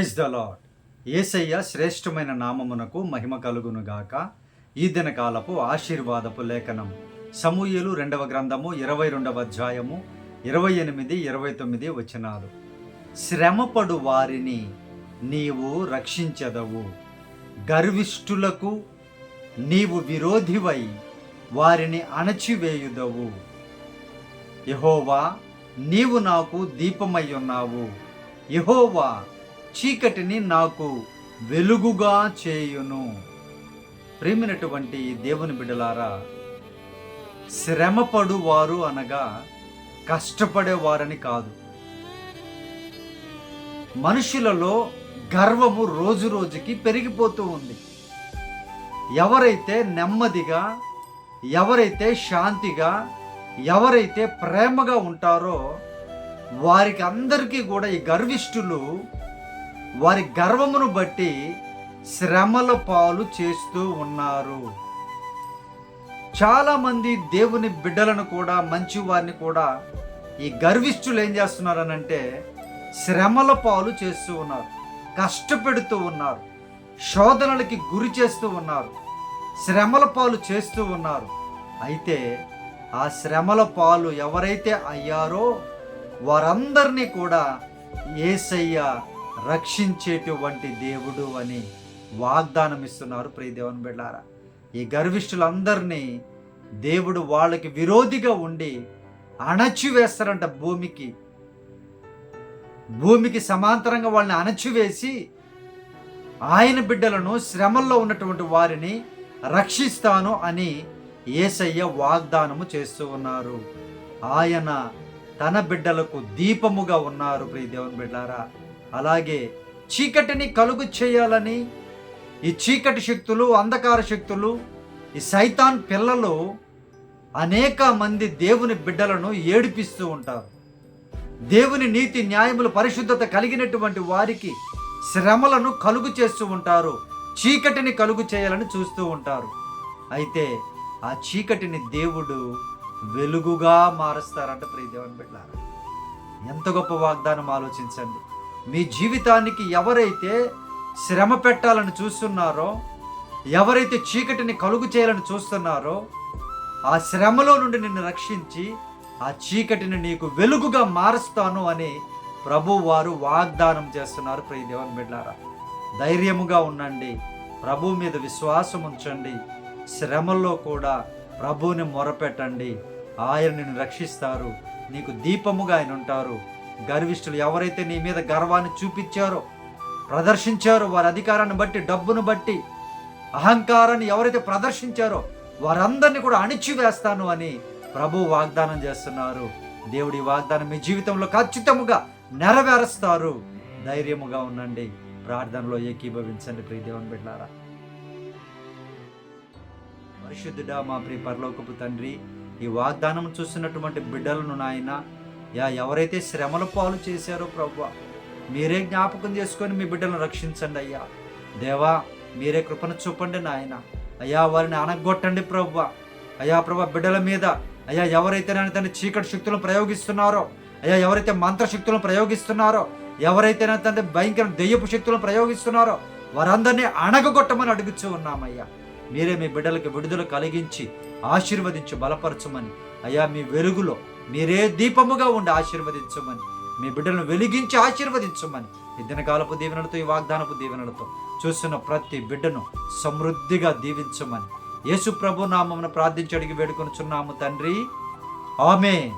Praise the lord ఏసయ్య శ్రేష్టమైన నామమునకు మహిమ కలుగును గాక ఈ దినకాలపు ఆశీర్వాదపు లేఖనం. సమూయేలు రెండవ గ్రంథము ఇరవై రెండవ అధ్యాయము ఇరవై ఎనిమిది ఇరవై తొమ్మిది వచనాలు. శ్రమపడు వారిని నీవు రక్షించదవు. గర్విష్ఠులకు నీవు విరోధివై వారిని అణచివేయుదవు. యహోవా నీవు నాకు దీపమై ఉన్నావు. యహోవా చీకటిని నాకు వెలుగుగా చేయును. ప్రేమినటువంటి ఈ దేవుని బిడ్డలారా శ్రమపడు వారు అనగా కష్టపడేవారని కాదు. మనుషులలో గర్వము రోజు రోజుకి పెరిగిపోతూ ఉంది. ఎవరైతే నెమ్మదిగా ఎవరైతే శాంతిగా ఎవరైతే ప్రేమగా ఉంటారో వారికి అందరికీ కూడా ఈ గర్విష్ఠులు వారి గర్వమును బట్టి శ్రమల పాలు చేస్తూ ఉన్నారు. చాలామంది దేవుని బిడ్డలను కూడా మంచి వారిని కూడా ఈ గర్విష్ఠులు ఏం చేస్తున్నారనంటే శ్రమల పాలు చేస్తూ ఉన్నారు. కష్టపెడుతూ ఉన్నారు. శోధనలకి గురి చేస్తూ ఉన్నారు. శ్రమల పాలు చేస్తూ ఉన్నారు. అయితే ఆ శ్రమల పాలు ఎవరైతే అయ్యారో వారందరినీ కూడా ఏసయ్య రక్షించేటువంటి దేవుడు అని వాగ్దానం ఇస్తున్నారు ప్రియదేవుని బిడ్డారా. ఈ గర్విష్ఠులందరినీ దేవుడు వాళ్ళకి విరోధిగా ఉండి అణచివేస్తారంట భూమికి. భూమికి సమాంతరంగా వాళ్ళని అణచివేసి ఆయన బిడ్డలను శ్రమల్లో ఉన్నటువంటి వారిని రక్షిస్తాను అని ఏసయ్య వాగ్దానము చేస్తూ ఉన్నారు. ఆయన తన బిడ్డలకు దీపముగా ఉన్నారు ప్రియ దేవుని బిడ్డారా. అలాగే చీకటిని కలుగు చేయాలని ఈ చీకటి శక్తులు అంధకార శక్తులు ఈ సైతాన్ పిల్లలు అనేక మంది దేవుని బిడ్డలను ఏడిపిస్తూ ఉంటారు. దేవుని నీతి న్యాయములు పరిశుద్ధత కలిగినటువంటి వారికి శ్రమలను కలుగు చేస్తూ ఉంటారు. చీకటిని కలుగు చేయాలని చూస్తూ ఉంటారు. అయితే ఆ చీకటిని దేవుడు వెలుగుగా మారుస్తారంట ప్రియ దేవుని బిడ్డారా. ఎంత గొప్ప వాగ్దానం ఆలోచించండి. మీ జీవితానికి ఎవరైతే శ్రమ పెట్టాలని చూస్తున్నారో ఎవరైతే చీకటిని కలుగు చేయాలని చూస్తున్నారో ఆ శ్రమలో నుండి నిన్ను రక్షించి ఆ చీకటిని నీకు వెలుగుగా మారుస్తాను అని ప్రభు వారు వాగ్దానం చేస్తున్నారు. ప్రియ దేవుని బిడ్డారా ధైర్యముగా ఉండండి. ప్రభు మీద విశ్వాసం ఉంచండి. శ్రమల్లో కూడా ప్రభువుని మొరపెట్టండి. ఆయన నిన్ను రక్షిస్తారు. నీకు దీపముగా ఆయన ఉంటారు. గర్విష్ఠులు ఎవరైతే నీ మీద గర్వాన్ని చూపించారో ప్రదర్శించారో వారి అధికారాన్ని బట్టి డబ్బును బట్టి అహంకారాన్ని ఎవరైతే ప్రదర్శించారో వారందరినీ కూడా అణిచివేస్తాను అని ప్రభు వాగ్దానం చేస్తున్నారు. దేవుడి వాగ్దానం మీ జీవితంలో ఖచ్చితముగా నెరవేరుస్తారు. ధైర్యముగా ఉండండి. ప్రార్థనలో ఏకీభవించండి ప్రియ దేవుని బిడ్డారా. పరిశుద్ధుడా మా ప్రియ పరలోకపు తండ్రి ఈ వాగ్దానం చూస్తున్నటువంటి బిడ్డలను నాయన యా ఎవరైతే శ్రమల పాలు చేశారో ప్రభు మీరే జ్ఞాపకం చేసుకొని మీ బిడ్డలను రక్షించండి అయ్యా. దేవా మీరే కృపను చూపండి నాయన. అయ్యా వారిని అనగొట్టండి ప్రభు. అయ్యా ప్రభు బిడ్డల మీద అయ్యా ఎవరైతే నాయన తన చీకటి శక్తులను ప్రయోగిస్తున్నారో అయ్యా ఎవరైతే మంత్రశక్తులను ప్రయోగిస్తున్నారో ఎవరైతే నా తండ్రి భయంకర దెయ్యపు శక్తులను ప్రయోగిస్తున్నారో వారందరినీ అణగగొట్టమని అడుగుచు ఉన్నామయ్యా. మీరే మీ బిడ్డలకు విడుదల కలిగించి ఆశీర్వదించి బలపరచమని అయ్యా మీ వెలుగులో మీరే దీపముగా ఉండి ఆశీర్వదించమని. మీ బిడ్డలను వెలిగించి ఆశీర్వదించమని. ఇద్దరి దినకాలపు దీవెనలతో ఈ వాగ్దానపు దీవెనలతో చూస్తున్న ప్రతి బిడ్డను సమృద్ధిగా దీవించమని. యేసు ప్రభు నామమును ప్రార్థించి అడిగి వేడుకొనుచున్నాము తండ్రి. ఆమె